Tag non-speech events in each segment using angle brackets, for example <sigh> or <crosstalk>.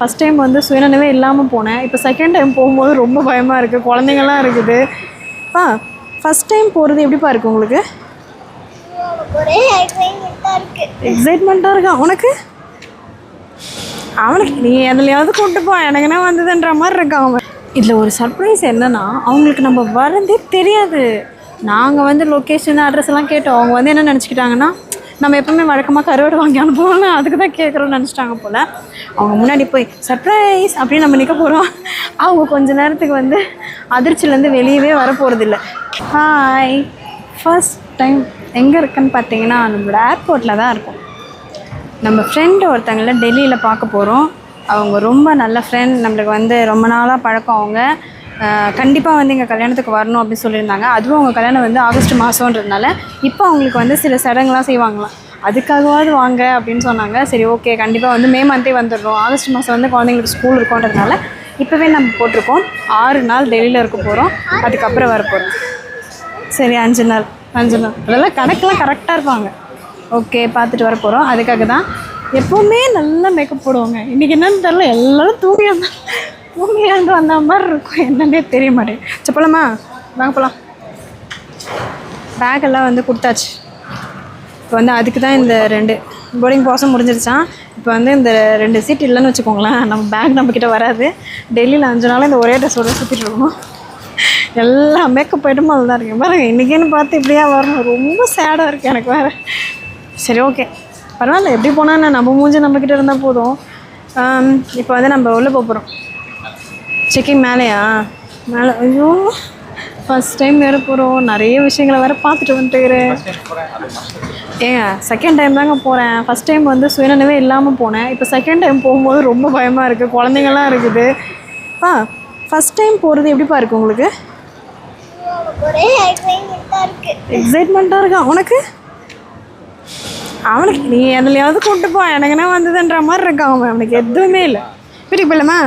First time வந்து சுயநினைவே இல்லாமல் போனேன். இப்போ செகண்ட் டைம் போகும்போது ரொம்ப பயமாக இருக்குது குழந்தைங்கள்லாம் இருக்குது. ஆ ஃபஸ்ட் டைம் போகிறது எப்படிப்பா இருக்குது உங்களுக்கு? எக்ஸைட்மெண்ட்டாக இருக்கு. எக்ஸைட்மெண்ட்டாக இருக்கா? உனக்கு? அவனுக்கு நீ எதுலையாவது கூப்பிட்டு போ. எனக்குன்னா வந்ததுன்ற மாதிரி இருக்கான் அவன்? இதில் ஒரு சர்ப்ரைஸ் என்னன்னா அவங்களுக்கு நம்ம வரதே தெரியாது. நாங்கள் வந்து லொக்கேஷன் அட்ரஸ் எல்லாம் கேட்டோம். அவங்க வந்து என்ன நினச்சிக்கிட்டாங்கன்னா நம்ம எப்பவுமே வழக்கமாக கருவாடு வாங்கி அனுப்புவோம்ல அதுக்கு தான் கேட்குறோன்னு நினச்சிட்டாங்க போல். அவங்க முன்னாடி போய் சர்ப்ரைஸ் அப்படின்னு நம்ம நிற்க போகிறோம் அவங்க கொஞ்ச நேரத்துக்கு வந்து அதிர்ச்சியிலேருந்து வெளியவே வர போகிறதில்ல ஹாய் ஃபர்ஸ்ட் டைம் எங்கே இருக்குன்னு பார்த்தீங்கன்னா நம்மளோட ஏர்போர்ட்டில் தான் இருக்கும். நம்ம ஃப்ரெண்டு ஒருத்தங்கள டெல்லியில் பார்க்க போகிறோம் அவங்க ரொம்ப நல்ல ஃப்ரெண்ட் நம்மளுக்கு வந்து ரொம்ப நாளாக பழக்கம் அவங்க. கண்டிப்பாக வந்து எங்கள் கல்யாணத்துக்கு வரணும் அப்படின்னு சொல்லியிருந்தாங்க. அதுவும் அவங்க கல்யாணம் வந்து ஆகஸ்ட் மாதன்றதுனால இப்போ அவங்களுக்கு வந்து சில சடங்குலாம் செய்வாங்களாம். அதுக்காகவாவது வாங்க அப்படின்னு சொன்னாங்க. சரி ஓகே கண்டிப்பாக வந்து மே மந்தே வந்துடுறோம். ஆகஸ்ட் மாதம் வந்து குழந்தைங்களுக்கு ஸ்கூல் இருக்குன்றதுனால இப்போவே நம்ம போட்டிருக்கோம். ஆறு நாள் டெல்லியில் இருக்க போகிறோம் அதுக்கப்புறம் வர போகிறோம் சரி அஞ்சு நாள் அஞ்சு நாள். அதெல்லாம் கணக்கெலாம் கரெக்டாக இருப்பாங்க. ஓகே பார்த்துட்டு வர போகிறோம் அதுக்காக தான் எப்போவுமே நல்லா மேக்கப் போடுவாங்க. இன்றைக்கி என்னன்னு தெரில எல்லாரும் தூங்கியிருந்தாங்க வந்தா வந்த மாதிரி இருக்கும். என்னன்னே தெரிய மாட்டேங்குது. சரி போலாமா? வாங்க போகலாம் பேக்கெல்லாம் வந்து கொடுத்தாச்சு. இப்போ வந்து அதுக்கு தான் இந்த ரெண்டு. போர்டிங் பாஸும் முடிஞ்சிருச்சான் இப்போ வந்து இந்த ரெண்டு சீட் இல்லைன்னு வச்சுக்கோங்களேன். நம்ம பேக் நம்மக்கிட்ட வராது. டெல்லியில் அஞ்சு நாள் இந்த ஒரே ட்ரெஸ்ஸோட சுற்றிட்டு இருக்கணும் எல்லா மேக்கப் ஐட்டமும் அதில் தான் இருக்கு. பாருங்க இன்றைக்கின்னு பார்த்து இப்படியா வரணும். ரொம்ப சேடாக இருக்குது எனக்கு வேறு. சரி ஓகே பரவாயில்ல எப்படி போனால் நம்ம மூஞ்சி நம்மக்கிட்ட இருந்தால் போதும். இப்போ வந்து நம்ம உள்ளே போக போகிறோம் செக்கிங் மேலேயா? மேலே ஐயோ. ஃபஸ்ட் டைம் வேறு போகிறோம் நிறைய விஷயங்களை வேறு பார்த்துட்டு வந்துட்டுக்கிறேன் ஏங்க செகண்ட் டைம் தாங்க போகிறேன் ஃபஸ்ட் டைம் வந்து சுயநினைவே இல்லாமல் போனேன். இப்போ செகண்ட் டைம் போகும்போது ரொம்ப பயமாக இருக்குது குழந்தைங்கள்லாம் இருக்குது. ஆ ஃபஸ்ட் டைம் போகிறது எப்படிப்பா இருக்குது உங்களுக்கு? எக்ஸைட்மெண்ட்டாக இருக்கு. எக்ஸைட்மெண்ட்டாக இருக்கா? உனக்கு? அவனுக்கு நீ எதுலையாவது கூப்பிட்டு போ. எனக்குன்னா வந்ததுன்ற மாதிரி இருக்கான் அவன். அவனுக்கு எதுவுமே இல்லை. வீட்டுக்கு போயிடலாமா?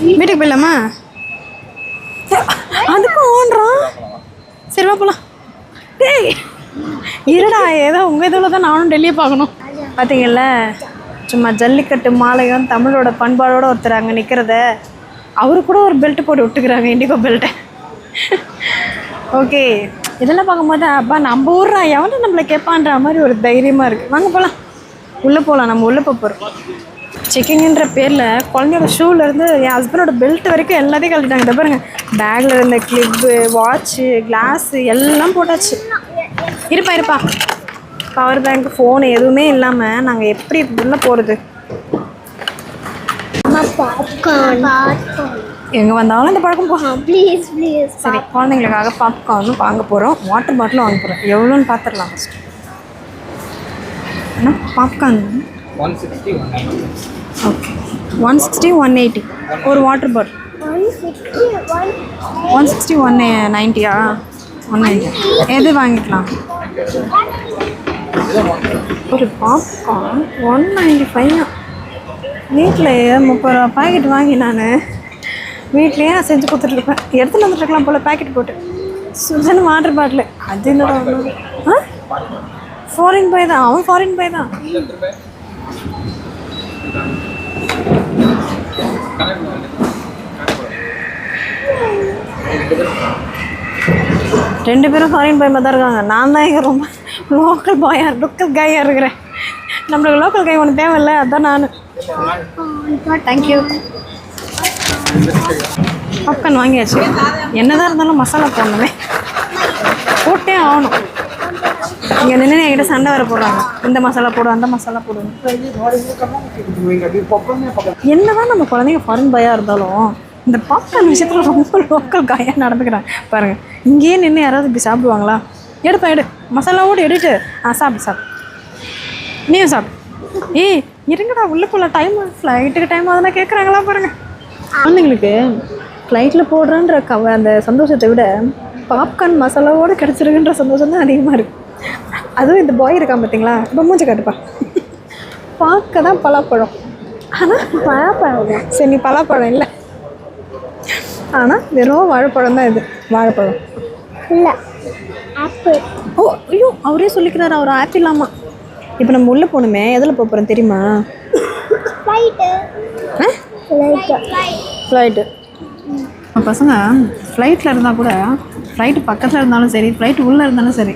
வீட்டுக்கு போயிடலாமா? அதுக்கும் ஓன்றான் சரிவா போகலாம் டேய் இருடா ஏதோ உங்கள் இதில் தான் நானும் டெல்லியை பார்க்கணும். பார்த்தீங்கல்ல சும்மா ஜல்லிக்கட்டு மாலையும் தமிழோட பண்பாடோட ஒருத்தர் அங்கே நிற்கிறத அவரு கூட ஒரு பெல்ட் போட்டு விட்டுக்கிறாங்க இண்டிகோ பெல்ட்டை ஓகே இதெல்லாம் பார்க்கும்போது அப்பா நம்ம ஊர்றா எவனும் நம்மளை கேட்பான்ற மாதிரி ஒரு தைரியமாக இருக்குது வாங்க போகலாம் உள்ளே போகலாம் நம்ம உள்ளே போகிறோம் செக்கிங்ன்ற பேரில் குழந்தையோட ஷூலேருந்து என் ஹஸ்பண்டோட பெல்ட் வரைக்கும் எல்லாத்தையும் கழட்டிட்டாங்க. இதை பாருங்க பேக்கில் இருந்த கிளிப்பு வாட்ச்சு கிளாஸு எல்லாம் போட்டாச்சு. இருப்பா இருப்பா. பவர் பேங்க் ஃபோனு எதுவுமே இல்லாமல் நாங்கள் எப்படி உள்ளே போகிறது எங்கே வந்தாலும் இந்த பழக்கம் போகலாம் ப்ளீஸ் ப்ளீஸ் சரி குழந்தைங்களுக்காக பாப்கார்னும் வாங்க போகிறோம் வாட்டர் பாட்டிலும் வாங்க போகிறோம் எவ்வளோன்னு பார்த்துடலாம் ஃபஸ்ட்டு என்ன? Popcorn one sixty one okay one sixty one eighty ஒரு water bottle one sixty one நைன்ட்டியா one ninety எது வாங்கிக்கலாம்? ஒரு பாப்கார்ன் ஒன் நைன்டி ஃபைவ் வீட்டில் முப்பது ரூபா பாக்கெட் வாங்கி நான் வீட்லேயே செஞ்சு கொடுத்துட்ருப்பேன் எடுத்துன்னு வந்துட்டுருக்கலாம் போல் பாக்கெட் போட்டு. சுஜன் வாட்டர் பாட்டில் அது ஒண்ணு? ஆ? ஃபாரின் பாய் தான். அவன் ஃபாரின் பாய் தான். ரெண்டு பேரும் ஃபாரின் பாய் மாதிரி தான் இருக்காங்க. நான் தான் இங்கே ரொம்ப லோக்கல் பாயாக லோக்கல் காயாக இருக்கிறேன். நம்மளுக்கு லோக்கல் காய் ஒன்று தேவையில்ல அதான் நான். தேங்க்யூ பாப்கார்ன் வாங்கியாச்சு. என்னதான் இருந்தாலும் மசாலா போடணுமே போட்டே ஆகணும். இங்கே நின்று என்கிட்ட சண்டை வர போடுறாங்க. இந்த மசாலா போடு அந்த மசாலா போடுங்க என்னதான் நம்ம குழந்தைங்க ஃபாரின் பயா இருந்தாலும் இந்த பாப்கார்ன் விஷயத்தில் ரொம்ப லோக்கல் காயாக நடந்துக்கிறாங்க. பாருங்க இங்கேயே நின்று யாராவது இப்படி சாப்பிடுவாங்களா? எடுப்பா எடு. மசாலாவோடு எடுத்து. ஆ சாப்பிடு சாப்பிடு. நீயும் சாப்பிடு. ஏய் இருங்கடா உள்ளே போகல டைம் ஃப்ளைட்டுக்கு டைம் ஆகுதுன்னா கேட்குறாங்களா பாருங்க. குழந்தைங்களுக்கு ஃப்ளைட்டில் போடுறன்ற கவ அந்த சந்தோஷத்தை விட பாப்கார்ன் மசாலாவோடு கிடச்சிருக்குன்ற சந்தோஷம் தான் அதிகமாக இருக்குது அதுவும் இந்த பாய் இருக்கான் பார்த்தீங்களா? இப்போ மூஞ்ச காட்டுப்பா. பார்க்க தான் பலாப்பழம். ஆனால் பலாப்பழம். சரி நீ பலாப்பழம் இல்லை. ஆனால் வெறும் வாழைப்பழம் தான் இது. வாழைப்பழம். இல்லை ஆப்பிள். ஓ ஐயோ அவரே சொல்லிக்கிறாரு அவர் ஆப்பிள் ஆமாம் இப்போ நம்ம உள்ளே போகணுமே எதில் போக போகிறோம் தெரியுமா? ஃப்ளைட்டு ஃப்ளைட்டு ஃப்ளைட்டு பசங்க ஃப்ளைட்டில் இருந்தால் கூட ஃப்ளைட்டு பக்கத்தில் இருந்தாலும் சரி ஃப்ளைட் உள்ளே இருந்தாலும் சரி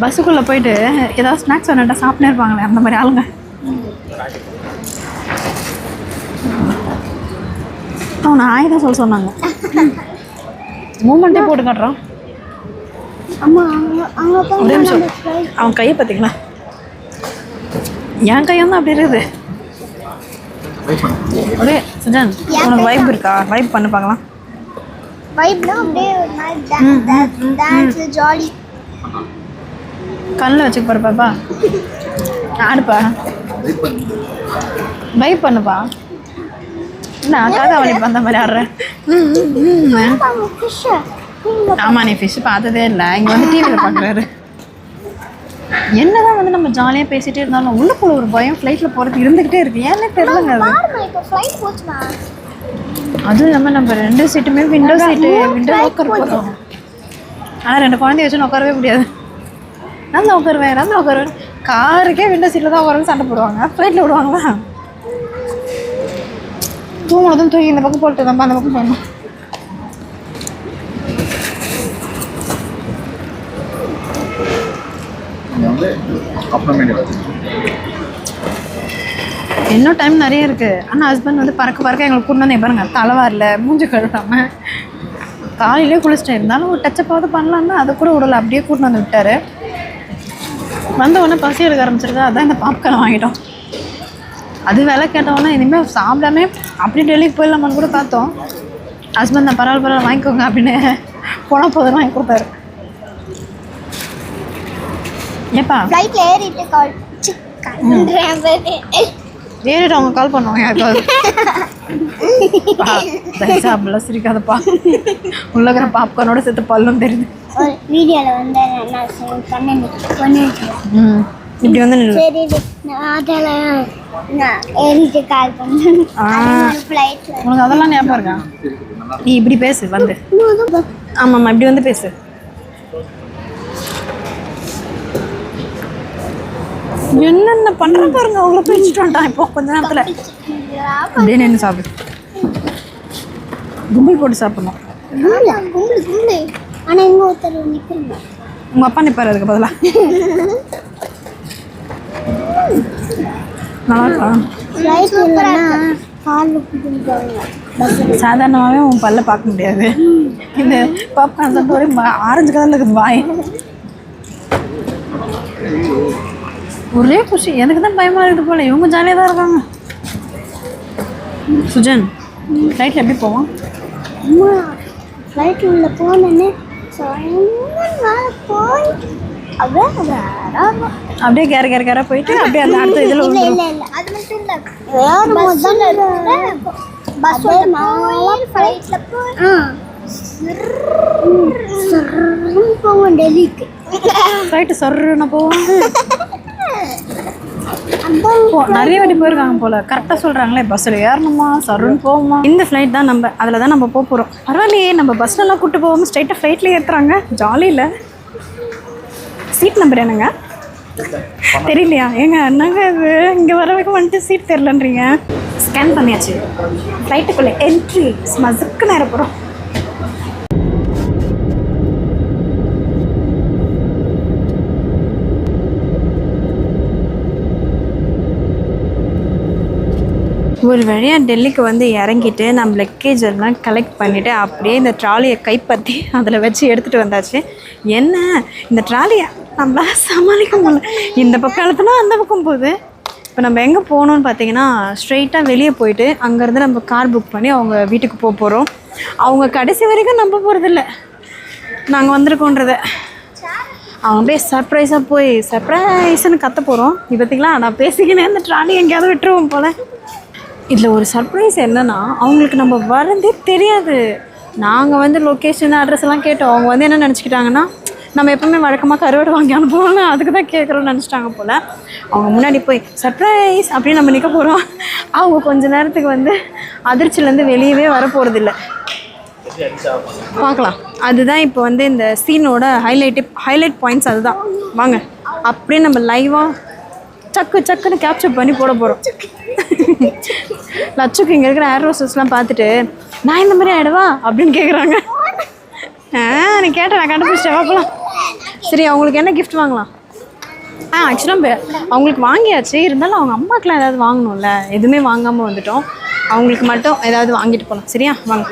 பஸ்ஸுக்குள்ளே போயிட்டு ஏதாவது ஸ்நாக்ஸ் வேணாட்டா சாப்பிட்டே இருப்பாங்களே அந்த மாதிரி ஆளுங்க. அவனை ஆய் தான் சொல்ல சொன்னாங்க. மூமெண்ட்டே போட்டு காட்டுறான். அம்மா அங்கே அங்கே போய் ஒரே நிமிஷம். அவன் கையை பார்த்தீங்களா என் கையும் தான் அப்படி இருக்குது. ஒரே சுஜான் உனக்கு வைப் இருக்கா? வைப் பண்ணி பார்க்கலாம். வைப்னா அப்படியே ஒரு மாதிரி டான்ஸ் ஜாலி கண்ணில் வச்சுக்க போகிறப்பாப்பா பாப்பா. ஆடுப்பா. பை பண்ணுப்பா. என்ன காக்கா வலி அந்த மாதிரி ஆடுறேன் ஆமா நீ ஃபிஷ் பார்த்ததே இல்லை. இங்கே வந்து டிவியில் பார்க்குறாரு என்னதான் வந்து நம்ம ஜாலியாக பேசிட்டே இருந்தாலும் உள்ளுக்குள்ள ஒரு பயம் ஃப்ளைட்டில் போகிறது இருந்துக்கிட்டே இருக்கு. ஏன்னே தெரியலங்க அது. அதுவும் இல்லாமல் நம்ம ரெண்டு சீட்டுமே விண்டோ சீட்டு விண்டோ உட்கார போகிறோம் ஆனால் ரெண்டு குழந்தைய வச்சு உட்காரவே முடியாது. நான் தான் உட்காருவேன் நான் தான் உட்காருவேன். காருக்கே விண்டோ சீட்டில் தான் உட்காருவேன் சண்டை போடுவாங்க. ஃப்ளைட்டில் விடுவாங்களா? தூங்கினதும் தூக்கி இந்த பக்கம் போட்டு நம்ம அந்த பக்கம் போகணும். இன்னும் டைம் நிறைய இருக்குது ஆனால் ஹஸ்பண்ட் வந்து பறக்க பறக்க எங்களுக்கு கொண்டு வந்து பாருங்க தலைவாரில் மூஞ்சி கழுவாம காலையிலே குளிச்சுட்டு இருந்தாலும் ஒரு டச்சப்பாவது பண்ணலான்னா அதை கூட விடல. அப்படியே கூட்டின்னு வந்து விட்டாரு. வந்த உடனே பசி எடுக்க ஆரம்பிச்சிருக்கா அதான் இந்த பாப்கார்ன் வாங்கிட்டோம். அது விலை கேட்டோன்னா இனிமேல் சாப்பிடாம அப்படியே டெல்லிக்கு போயிடலாமான்னு கூட பார்த்தோம். ஹஸ்பண்ட் நான் பரவாயில்ல பரவாயில்ல வாங்கிக்கோங்க அப்படின்னு போனால் போதும் வாங்கி கொடுத்தாரு. ஏப்பா? ஃப்ளைட்ல ஏறிட்டு கால் ஏறிட்டு அவங்க கால் பண்ணுவாங்க யாருக்காவது. <laughs> அப்படிலாம் சிரிக்காதப்பா. உள்ள இருக்கிற பாப்கார்னோட சேர்த்து பல்லும் தெரியுது. வீடியோவில் வந்து ம் இப்படி வந்து. சரி நான் அதில் கால் பண்ணேன். உனக்கு அதெல்லாம் ஞாபகம் இருக்கா? நீ இப்படி பேசு வந்து. ஆமாம்மா இப்படி வந்து பேசு. என்னென்ன பண்ணுற பாருங்க அவங்கள பிரிச்சுட்டு வந்துட்டான் இப்போ கொஞ்ச நேரத்தில். அப்படியே நின்று சாப்பிடு. கும்பல் போட்டு சாப்பிடணும். ஆனால் இங்கே ஒருத்தர் நிற்கிறீங்க உங்கள் அப்பா நிற்பார் அதுக்கு பதிலாக நல்லா இருக்கா? சாதாரணமாகவே உன் பல்ல பார்க்க முடியாது. இந்த பாப்கார்ன் சாப்பிட்டு ஒரே ஆரஞ்சு கலரில் இருக்குது வாய். ஒரே குஷி. எனக்கு தான் பயமாக இருக்குது போல. இவங்க ஜாலியாக தான் இருக்காங்க. சுஜன் ஃப்ளைட்டில் எப்படி போவோம் அம்மா ஃப்ளைட் உள்ள போனேன்னு அப்படியே கேர கேர கேர போயிட்டு அப்படியே அந்த அடுத்த இதில் இல்ல இல்ல இல்ல அது மட்டும் இல்ல. பஸ் போய் போவோம் டெல்லிக்கு. ஃப்ளைட்டு சொருன்னு போவோம் <laughs> நிறைய வாட்டி போயிருக்காங்க போல. கரெக்டாக சொல்கிறாங்களே பஸ்ஸில் ஏறணுமா சருன்னு போவோமா இந்த ஃப்ளைட் தான் நம்ம அதில் தான் நம்ம போக போகிறோம் பரவாயில்லையே நம்ம பஸ்லலாம் கூட்டு போகாமல் ஸ்ட்ரைட்டாக ஃப்ளைட்லேயே ஏற்றுறாங்க ஜாலியில் சீட் நம்பர் என்னங்க? தெரியலையா? ஏங்க என்னங்க இது? இங்கே வர வரைக்கும் வந்துட்டு சீட் தெரிலன்றீங்க ஸ்கேன் பண்ணியாச்சு. ஃப்ளைட்டுக்குள்ளே என்ட்ரி மசுக்கு நேரம் போகிறோம் ஒரு வழியாக டெல்லிக்கு வந்து இறங்கிட்டு நம்ம லக்கேஜ் எல்லாம் கலெக்ட் பண்ணிவிட்டு அப்படியே இந்த ட்ராலியை கைப்பற்றி <laughs> அதில் வச்சு எடுத்துகிட்டு வந்தாச்சு. என்ன? இந்த ட்ராலியை நம்மளால் சமாளிக்க முடியல. இந்த பக்கம் எழுத்துனா அந்த பக்கம் போகுது. இப்போ நம்ம எங்கே போகணும்னு பார்த்தீங்கன்னா ஸ்ட்ரெயிட்டாக வெளியே போயிட்டு அங்கேருந்து நம்ம கார் புக் பண்ணி அவங்க வீட்டுக்கு போக போகிறோம் அவங்க கடைசி வரைக்கும் நம்ப போகிறதில்ல நாங்கள் வந்திருக்கோன்றத. அவங்க அப்படியே சர்ப்ரைஸாக போய் சர்ப்ரைஸ்னு கத்த போகிறோம் இப்போத்திங்களா நான் பேசிக்கினே அந்த ட்ராலி எங்கேயாவது விட்டுருவோம் போல். இதில் ஒரு சர்ப்ரைஸ் என்னன்னா அவங்களுக்கு நம்ம வரதே தெரியாது. நாங்கள் வந்து லொக்கேஷன் அட்ரஸ் எல்லாம் கேட்டோம். அவங்க வந்து என்ன நினச்சிக்கிட்டாங்கன்னா நம்ம எப்பவுமே வழக்கமாக கருவாடு வாங்கி அனுப்புவோம்ல அதுக்கு தான் கேட்குறோம்னு நினச்சிட்டாங்க போல். அவங்க முன்னாடி போய் சர்ப்ரைஸ் அப்படின்னு நம்ம நிற்க போகிறோம் அவங்க கொஞ்ச நேரத்துக்கு வந்து அதிர்ச்சியிலேருந்து வெளியவே வர போகிறதில்ல பார்க்கலாம். அதுதான் இப்போ வந்து இந்த சீனோட ஹைலைட்டு ஹைலைட் பாயிண்ட்ஸ் அதுதான். வாங்க. அப்படியே நம்ம லைவாக சக்கு சக்குன்னு கேப்சர் பண்ணி போட போகிறோம் லட்சுக்கு இங்கே இருக்கிற ஏர் ரோசஸ்லாம் பார்த்துட்டு நான் இந்த மாதிரி ஆகிடவா அப்படின்னு கேட்குறாங்க ஆ நீ கேட்டேன் நான் கண்டுபிடிச்சிட்டேன். பார்க்கலாம் சரி அவங்களுக்கு என்ன கிஃப்ட் வாங்கலாம்? ஆ ஆக்சுவலாக அவங்களுக்கு வாங்கியாச்சு. இருந்தாலும் அவங்க அம்மாக்கெலாம் ஏதாவது வாங்கணும்ல. எதுவுமே வாங்காமல் வந்துட்டோம். அவங்களுக்கு மட்டும் ஏதாவது வாங்கிட்டு போகலாம் சரியா? வாங்க.